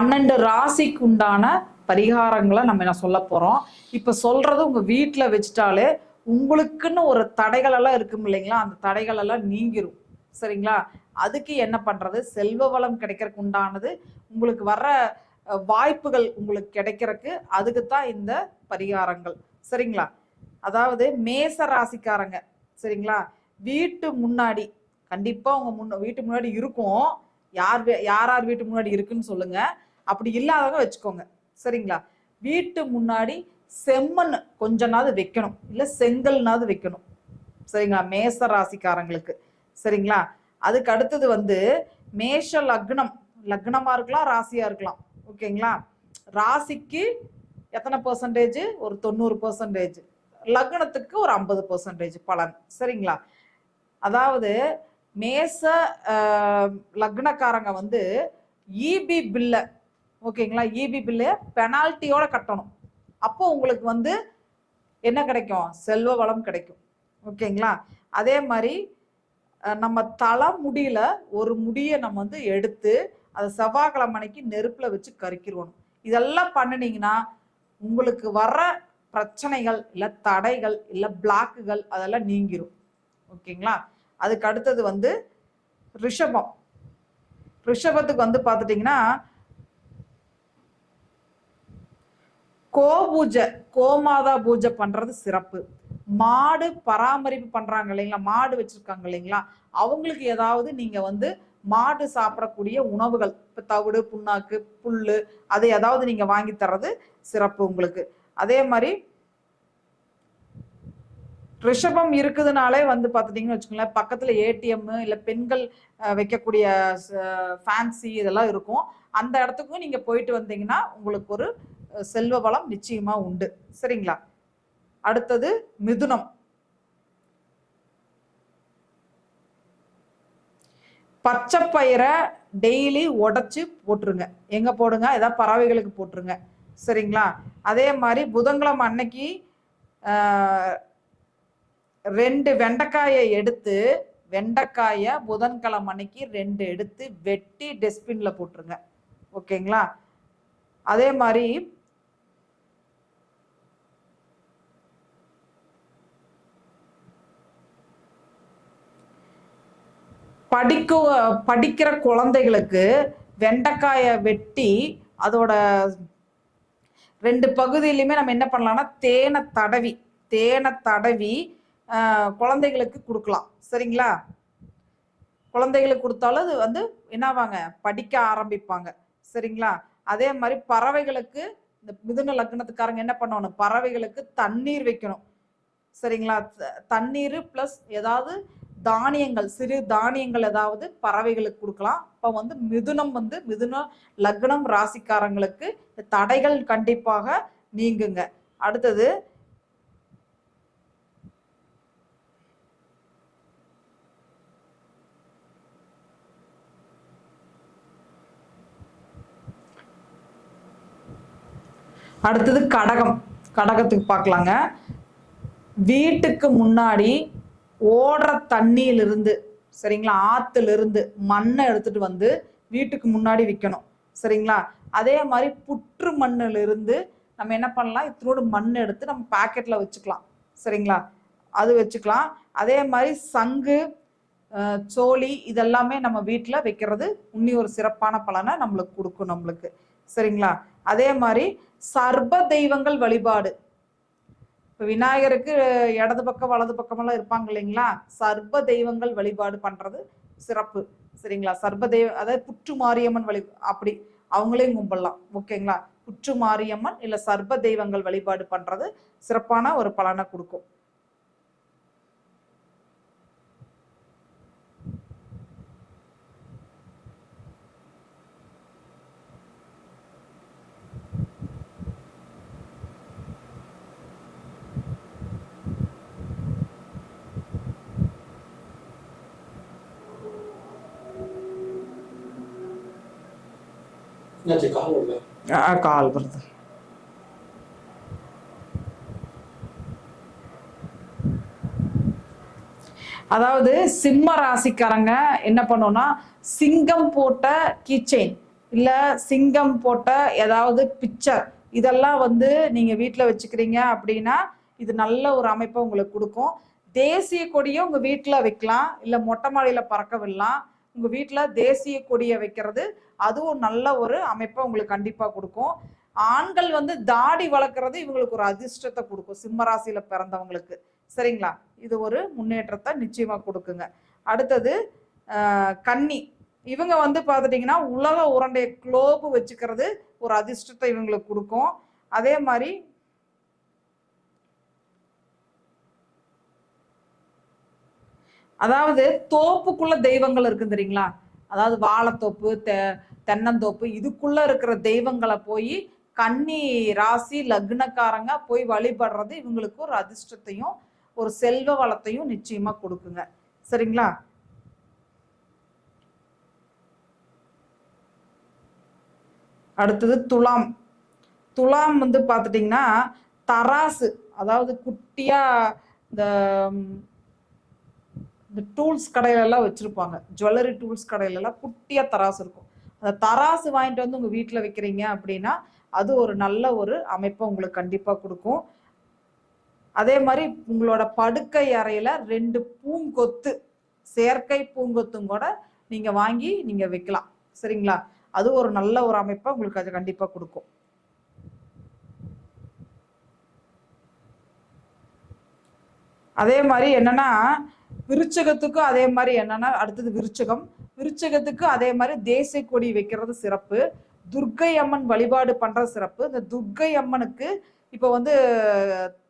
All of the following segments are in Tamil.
பன்னெண்டு ராசிக்கு உண்டான பரிகாரங்களை நம்ம என்ன சொல்ல போறோம். இப்ப சொல்றது உங்க வீட்டுல வச்சுட்டாலே உங்களுக்குன்னு ஒரு தடைகள் எல்லாம் இருக்கும் இல்லைங்களா? அந்த தடைகள் எல்லாம் நீங்கிரும். சரிங்களா? அதுக்கு என்ன பண்றது? செல்வ வளம் கிடைக்கிறதுக்கு உண்டானது உங்களுக்கு வர்ற வாய்ப்புகள் உங்களுக்கு கிடைக்கிறதுக்கு அதுக்கு தான் இந்த பரிகாரங்கள். சரிங்களா? அதாவது மேச ராசிக்காரங்க. சரிங்களா? வீட்டு முன்னாடி கண்டிப்பா உங்க முன்ன வீட்டு முன்னாடி இருக்கும். யார் வே- யார் யார் வீட்டு முன்னாடி இருக்குன்னு சொல்லுங்க. அப்படி இல்லாதவங்க வச்சுக்கோங்க. சரிங்களா? வீட்டு முன்னாடி செம்மண் கொஞ்சனாவது வைக்கணும். இல்லை செங்கல்னாவது வைக்கணும். சரிங்களா? மேச ராசிக்காரங்களுக்கு சரிங்களா? அதுக்கு அடுத்தது வந்து மேஷ லக்னம். லக்னமாக இருக்கலாம் ராசியாக இருக்கலாம். ஓகேங்களா? ராசிக்கு எத்தனை பர்சன்டேஜ் ஒரு தொண்ணூறு பர்சன்டேஜ் லக்னத்துக்கு ஒரு ஐம்பது பர்சன்டேஜ் பலன். சரிங்களா? அதாவது மேச லக்னக்காரங்க வந்து இபி பில்லை ஓகேங்களா? இபி பில்லு பெனால்ட்டியோட கட்டணும். அப்போ உங்களுக்கு வந்து என்ன கிடைக்கும்? செல்வ வளம் கிடைக்கும். ஓகேங்களா? அதே மாதிரி நம்ம தலை முடியில ஒரு முடியை நம்ம வந்து எடுத்து அதை செவ்வாய்க்கிழமைக்கு நெருப்பில் வச்சு கறிக்கிறணும் இதெல்லாம் பண்ணினீங்கன்னா உங்களுக்கு வர பிரச்சனைகள் இல்லை தடைகள் இல்லை பிளாக்குகள் அதெல்லாம் நீங்கிரும். ஓகேங்களா? அதுக்கு அடுத்தது வந்து ரிஷபம். ரிஷபத்துக்கு வந்து பார்த்துட்டிங்கன்னா கோ பூஜை கோமாதா பூஜை பண்றது சிறப்பு. மாடு பராமரிப்பு பண்றாங்க இல்லைங்களா? மாடு வச்சிருக்காங்க இல்லைங்களா? அவங்களுக்கு ஏதாவது நீங்க வந்து மாடு சாப்பிடக்கூடிய உணவுகள் இப்ப தவிடு புண்ணாக்கு புல்லு அதை ஏதாவது நீங்க வாங்கி தர்றது சிறப்பு உங்களுக்கு. அதே மாதிரி ரிஷபம் இருக்குதுனாலே வந்து பார்த்துட்டீங்கன்னு வச்சுக்கோங்களேன் பக்கத்துல ஏடிஎம் இல்ல பெண்கள் அஹ், வைக்கக்கூடிய ஃபேன்சி இதெல்லாம் இருக்கும். அந்த இடத்துக்கும் நீங்க போயிட்டு வந்தீங்கன்னா உங்களுக்கு ஒரு செல்வ வளம் நிச்சயமா உண்டு. சரிங்களா? அடுத்தது மிதுனம். பச்சை பயிரை டெய்லி உடைச்சு போட்டுருங்க. எங்க போடுங்க? ஏதாவது பறவைகளுக்கு போட்டுருங்க. சரிங்களா? அதே மாதிரி புதன்கிழமை அன்னைக்கு ரெண்டு வெண்டைக்காயை எடுத்து வெண்டைக்காயை புதன்கிழமை அன்னைக்கு ரெண்டு எடுத்து வெட்டி டஸ்ட்பின்ல போட்டுருங்க. ஓகேங்களா? அதே மாதிரி படிக்க படிக்கிற குழந்தைகளுக்கு வெண்டைக்காயை வெட்டி அதோட ரெண்டு பகுதியிலையுமே நம்ம என்ன பண்ணலாம்னா தேனை தடவி தேனை தடவி குழந்தைகளுக்கு கொடுக்கலாம். சரிங்களா? குழந்தைகளுக்கு கொடுத்தாலும் அது வந்து என்னவாங்க? படிக்க ஆரம்பிப்பாங்க. சரிங்களா? அதே மாதிரி பறவைகளுக்கு இந்த மிதுன லக்னத்துக்காரங்க என்ன பண்ணணும்? பறவைகளுக்கு தண்ணீர் வைக்கணும். சரிங்களா? த- தண்ணீர் ப்ளஸ் ஏதாவது தானியங்கள் சிறு தானியங்கள் ஏதாவது பறவைகளுக்கு கொடுக்கலாம். இப்போ வந்து மிதுனம் வந்து மிதுன லக்னம் ராசிக்காரங்களுக்கு தடைகள் கண்டிப்பாக நீங்குங்க. அடுத்தது அடுத்தது கடகம். கடகத்துக்கு பார்க்கலாங்க. வீட்டுக்கு முன்னாடி ஓடுற தண்ணியிலிருந்து சரிங்களா? ஆத்துல இருந்து மண்ணை எடுத்துட்டு வந்து வீட்டுக்கு முன்னாடி விற்கணும் சரிங்களா? அதே மாதிரி புற்று மண்ணிலிருந்து நம்ம என்ன பண்ணலாம்? இத்தனோடு மண் எடுத்து நம்ம பாக்கெட்டில் வச்சுக்கலாம் சரிங்களா? அது வச்சுக்கலாம். அதே மாதிரி சங்கு சோழி இதெல்லாமே நம்ம வீட்டில் வைக்கிறது இன்னி ஒரு சிறப்பான பலனை நம்மளுக்கு கொடுக்கும் நம்மளுக்கு சரிங்களா? அதே மாதிரி சர்ப தெய்வங்கள் வழிபாடு இப்போ விநாயகருக்கு இடது பக்கம் வலது பக்கமெல்லாம் இருப்பாங்க இல்லைங்களா? சர்ப தெய்வங்கள் வழிபாடு பண்ணுறது சிறப்பு. சரிங்களா? சர்ப தெய்வ அதாவது புற்று மாரியம்மன் வழி அப்படி அவங்களையும் கும்பிடலாம். ஓகேங்களா? புற்று மாரியம்மன் இல்லை சர்ப தெய்வங்கள் வழிபாடு பண்ணுறது சிறப்பான ஒரு பலனை கொடுக்கும். கால் வருது அதாவது சிம்ம ராசிக்காரங்க என்ன பண்ணோம்னா சிங்கம் போட்ட கீச்செயின் இல்லை சிங்கம் போட்ட ஏதாவது பிக்சர் இதெல்லாம் வந்து நீங்கள் வீட்டில் வச்சுக்கிறீங்க அப்படின்னா இது நல்ல ஒரு அமைப்பை உங்களுக்கு கொடுக்கும் தேசிய கொடியை உங்கள் வீட்டில் வைக்கலாம் இல்லை மொட்டை மாடியில் பறக்க விடலாம் உங்கள் வீட்டில் தேசிய கொடியை வைக்கிறது அதுவும் நல்ல ஒரு அமைப்பை உங்களுக்கு கண்டிப்பாக கொடுக்கும். ஆண்கள் வந்து தாடி வளர்க்குறது இவங்களுக்கு ஒரு அதிர்ஷ்டத்தை கொடுக்கும் சிம்மராசியில் பிறந்தவங்களுக்கு. சரிங்களா? இது ஒரு முன்னேற்றத்தை நிச்சயமாக கொடுக்குங்க. அடுத்தது கன்னி. இவங்க வந்து பார்த்துட்டிங்கன்னா உலக உரண்டைய குளோபு வச்சுக்கிறது ஒரு அதிர்ஷ்டத்தை இவங்களுக்கு கொடுக்கும். அதே மாதிரி அதாவது தோப்புக்குள்ள தெய்வங்கள் இருக்கு தெரியுங்களா? அதாவது வாழைத்தோப்பு தெ தென்னந்தோப்பு இதுக்குள்ள இருக்கிற தெய்வங்களை போய் கன்னி ராசி லக்னக்காரங்க போய் வழிபடுறது இவங்களுக்கு ஒரு அதிர்ஷ்டத்தையும் ஒரு செல்வ வளத்தையும் நிச்சயமா கொடுக்குங்க. சரிங்களா? அடுத்தது துலாம். துலாம் வந்து பார்த்துட்டிங்கன்னா தராசு அதாவது குட்டியா இந்த இந்த டூல்ஸ் கடையிலெல்லாம் வச்சுருப்பாங்க. வச்சிருப்பாங்க ஜுவல்லரி டூல்ஸ் கடையில எல்லாம் தராசு இருக்கும். அந்த தராசு வாங்கிட்டு வந்து உங்க வீட்டில் வைக்கிறீங்க அப்படின்னா அது ஒரு நல்ல ஒரு அமைப்பை உங்களுக்கு கண்டிப்பா கொடுக்கும். அதே மாதிரி உங்களோட படுக்கை அறையில ரெண்டு பூங்கொத்து செயற்கை பூங்கொத்தும் கூட நீங்க வாங்கி நீங்க வைக்கலாம். சரிங்களா? அது ஒரு நல்ல ஒரு அமைப்பை உங்களுக்கு அது கண்டிப்பா கொடுக்கும். அதே மாதிரி என்னன்னா விருச்சகத்துக்கும் அதே மாதிரி என்னன்னா அடுத்தது விருச்சகம். விருச்சகத்துக்கு அதே மாதிரி தேசிய கொடி வைக்கிறது சிறப்பு. துர்க்கை அம்மன் வழிபாடு பண்றது சிறப்பு. இந்த துர்க்கை அம்மனுக்கு இப்போ வந்து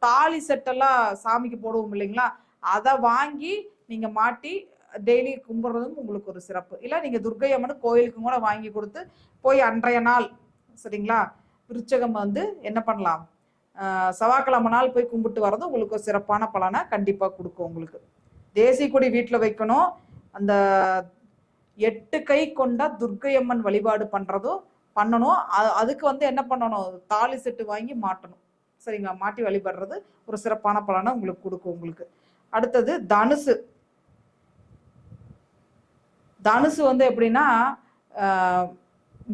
தாலி செட்டெல்லாம் சாமிக்கு போடுவோம் இல்லைங்களா? அதை வாங்கி நீங்க மாட்டி டெய்லி கும்பிட்றதும் உங்களுக்கு ஒரு சிறப்பு. இல்லை நீங்க துர்க்கை அம்மன் கோயிலுக்கும் கூட வாங்கி கொடுத்து போய் அன்றைய நாள் சரிங்களா? விருச்சகம் வந்து என்ன பண்ணலாம்? செவ்வாய்க்கிழமை நாள் போய் கும்பிட்டு வர்றது உங்களுக்கு ஒரு சிறப்பான பலனை கண்டிப்பா கொடுக்கும் உங்களுக்கு. தேசிய கொடி வீட்டில் வைக்கணும். அந்த எட்டு கை கொண்டா துர்க்கை அம்மன் வழிபாடு பண்றதும் பண்ணணும். அதுக்கு வந்து என்ன பண்ணணும்? தாலி செட்டு வாங்கி மாட்டணும். சரிங்களா? மாட்டி வழிபடுறது ஒரு சிறப்பான பலனை உங்களுக்கு கொடுக்கும் உங்களுக்கு. அடுத்தது தனுசு. தனுசு வந்து எப்படின்னா ஆஹ்,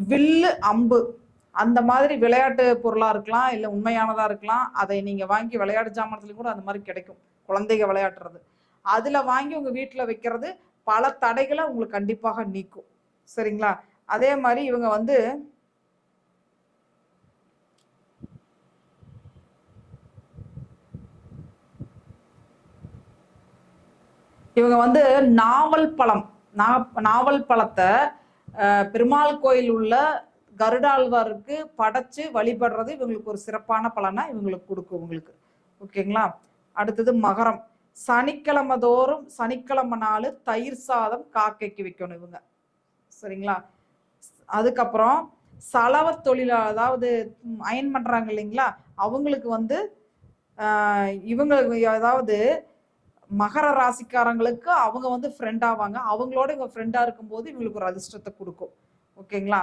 வில்லு அம்பு. அந்த மாதிரி விளையாட்டு பொருளா இருக்கலாம் இல்லை உண்மையானதா இருக்கலாம். அதை நீங்க வாங்கி விளையாட்டு ஜாமானத்துலயும் கூட அந்த மாதிரி கிடைக்கும். குழந்தைங்க விளையாடுறது. அதுல வாங்கி உங்க வீட்டுல வைக்கிறது பல தடைகளை உங்களுக்கு கண்டிப்பாக நீக்கும். சரிங்களா? அதே மாதிரி இவங்க வந்து இவங்க வந்து நாவல் பழம் நா- நாவல் பழத்தை அஹ், பெருமாள் கோயில் உள்ள கருடாழ்வாருக்கு படைச்சு வழிபடுறது இவங்களுக்கு ஒரு சிறப்பான பலனா இவங்களுக்கு கொடுக்கும் உங்களுக்கு ஓகேங்களா? அடுத்தது மகரம். சனிக்கிழமை தோறும் சனிக்கிழமை நாள் தயிர் சாதம் காக்கைக்கு வைக்கணும் இவங்க. சரிங்களா? அதுக்கப்புறம் சலவ தொழிலா அதாவது அயன் பண்ணுறாங்க இல்லைங்களா? அவங்களுக்கு வந்து ஆஹ், இவங்க அதாவது மகர ராசிக்காரங்களுக்கு அவங்க வந்து ஃப்ரெண்ட் ஆவாங்க. அவங்களோட இவங்க ஃப்ரெண்டாக இருக்கும்போது இவங்களுக்கு ஒரு அதிர்ஷ்டத்தை கொடுக்கும். ஓகேங்களா?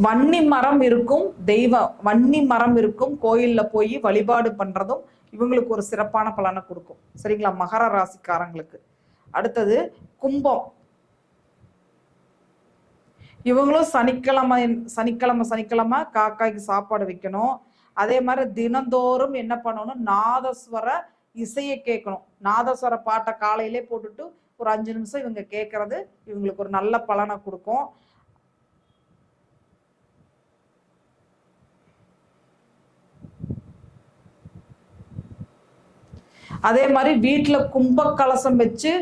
வன்னி மரம் இருக்கும் தெய்வம் வன்னி மரம் இருக்கும் கோயிலில் போய் வழிபாடு பண்ணுறதும் இவங்களுக்கு ஒரு சிறப்பான பலனை கொடுக்கும். சரிங்களா? மகர ராசிக்காரங்களுக்கு. அடுத்தது கும்பம். இவங்களும் சனிக்கிழமை சனிக்கிழமை சனிக்கிழமை காக்காய்க்கு சாப்பாடு வைக்கணும். அதே மாதிரி தினந்தோறும் என்ன பண்ணணும்? நாதஸ்வர இசையை கேட்கணும். நாதஸ்வர பாட்டை காலையிலே போட்டுட்டு ஒரு அஞ்சு நிமிஷம் இவங்க கேட்கறது இவங்களுக்கு ஒரு நல்ல பலனை கொடுக்கும். அதே மாதிரி வீட்டில் கும்பக்கலசம் வச்சு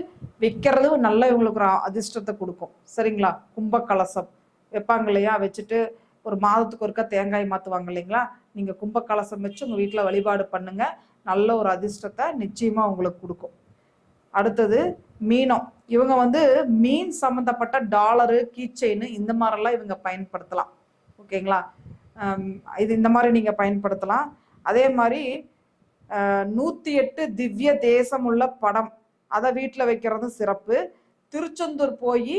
வைக்கிறது நல்ல இவங்களுக்கு ஒரு அதிர்ஷ்டத்தை கொடுக்கும். சரிங்களா? கும்பக்கலசம் வைப்பாங்க இல்லையா? வச்சுட்டு ஒரு மாதத்துக்கு ஒருக்கா தேங்காய் மாற்றுவாங்க இல்லைங்களா? நீங்கள் கும்பக்கலசம் வச்சு உங்கள் வீட்டில் வழிபாடு பண்ணுங்கள் நல்ல ஒரு அதிர்ஷ்டத்தை நிச்சயமாக உங்களுக்கு கொடுக்கும். அடுத்தது மீனம். இவங்க வந்து மீன் சம்மந்தப்பட்ட டாலரு கீச்செயின் இந்த மாதிரிலாம் இவங்க பயன்படுத்தலாம். ஓகேங்களா? இது இந்த மாதிரி நீங்கள் பயன்படுத்தலாம். அதே மாதிரி நூற்றி நூத்தி எட்டு திவ்ய தேசம் உள்ள படம். அதை வீட்டில் வைக்கிறதும் சிறப்பு. திருச்செந்தூர் போய்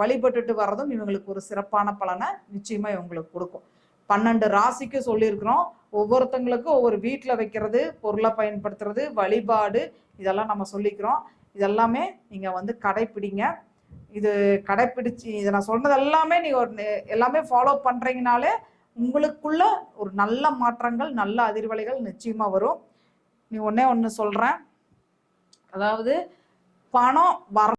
வழிபட்டுட்டு வர்றதும் இவங்களுக்கு ஒரு சிறப்பான பலனை நிச்சயமா இவங்களுக்கு கொடுக்கும். பன்னெண்டு ராசிக்கு சொல்லியிருக்கிறோம். ஒவ்வொருத்தங்களுக்கும் ஒவ்வொரு வீட்டில் வைக்கிறது பொருளை பயன்படுத்துறது வழிபாடு இதெல்லாம் நம்ம சொல்லிக்கிறோம். இதெல்லாமே நீங்கள் வந்து கடைப்பிடிங்க. இது கடைப்பிடிச்சு இதை நான் சொன்னது எல்லாமே நீங்கள் ஒரு எல்லாமே ஃபாலோ பண்ணுறீங்கனாலே உங்களுக்குள்ள ஒரு நல்ல மாற்றங்கள் நல்ல அதிர்வலைகள் நிச்சயமாக வரும். நீ ஒன்றே ஒன்று சொல்கிறேன் அதாவது பணம் வர